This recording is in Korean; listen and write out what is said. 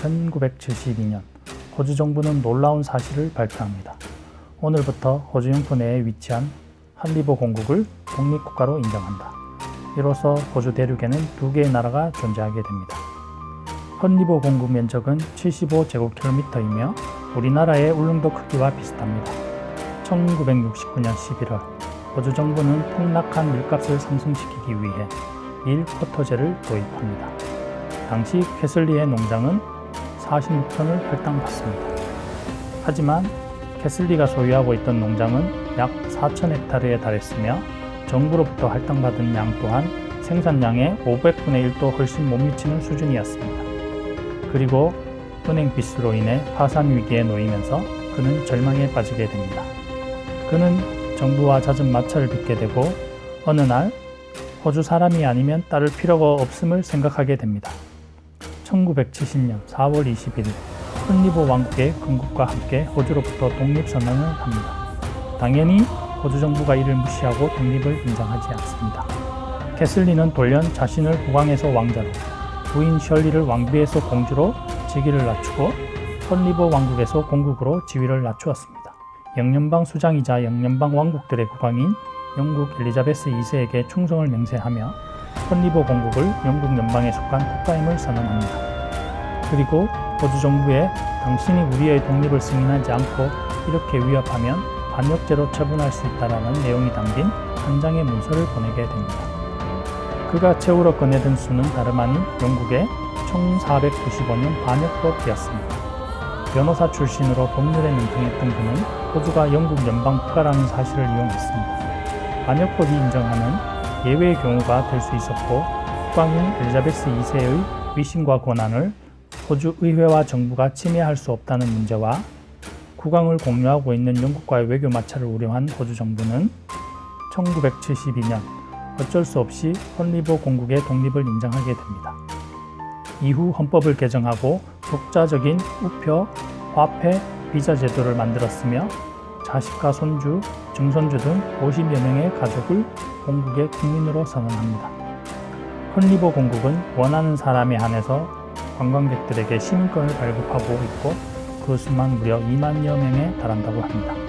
1972년 호주 정부는 놀라운 사실을 발표합니다. 오늘부터 호주 영토 내에 위치한 한리버 공국을 독립국가로 인정한다. 이로써 호주 대륙에는 두 개의 나라가 존재하게 됩니다. 헌리버 공국 면적은 75제곱킬로미터이며 우리나라의 울릉도 크기와 비슷합니다. 1969년 11월 호주 정부는 폭락한 밀값을 상승시키기 위해 밀 쿼터제를 도입합니다. 당시 캐슬리의 농장은 46톤을 할당받습니다. 하지만 캐슬리가 소유하고 있던 농장은 약 4천 헥타르에 달했으며 정부로부터 할당받은 양 또한 생산량의 500분의 1도 훨씬 못 미치는 수준이었습니다. 그리고 은행 빚으로 인해 파산 위기에 놓이면서 그는 절망에 빠지게 됩니다. 그는 정부와 잦은 마찰을 빚게 되고 어느 날 호주 사람이 아니면 따를 필요가 없음을 생각하게 됩니다. 1970년 4월 21일 헌리버 왕국의 건국과 함께 호주로부터 독립선언을 합니다. 당연히 호주 정부가 이를 무시하고 독립을 인정하지 않습니다. 캐슬리는 돌연 자신을 국왕에서 왕자로, 부인 셜리를 왕비에서 공주로 직위를 낮추고 헌리버 왕국에서 공국으로 지위를 낮추었습니다. 영연방 수장이자 영연방 왕국들의 국왕인 영국 엘리자베스 2세에게 충성을 맹세하며 헌리버 공국을 영국 연방에 속한 국가임을 선언합니다. 그리고 호주 정부에 당신이 우리의 독립을 승인하지 않고 이렇게 위협하면 반역죄로 처분할 수 있다라는 내용이 담긴 한 장의 문서를 보내게 됩니다. 그가 최후로 꺼내든 수는 다름 아닌 영국의 1495년 반역법이었습니다. 변호사 출신으로 법률에 능통했던 그는 호주가 영국 연방 국가라는 사실을 이용했습니다. 반역법이 인정하는 예외의 경우가 될 수 있었고 국왕인 엘리자베스 2세의 위신과 권한을 호주 의회와 정부가 침해할 수 없다는 문제와 국왕을 공유하고 있는 영국과의 외교 마찰을 우려한 호주 정부는 1972년 어쩔 수 없이 헌리버 공국의 독립을 인정하게 됩니다. 이후 헌법을 개정하고 독자적인 우표, 화폐, 비자 제도를 만들었으며 자식과 손주, 증손주 등 50여 명의 가족을 공국의 국민으로 선언합니다. 헌리버 공국은 원하는 사람에 한해서 관광객들에게 시민권을 발급하고 있고 그 수만 무려 2만여 명에 달한다고 합니다.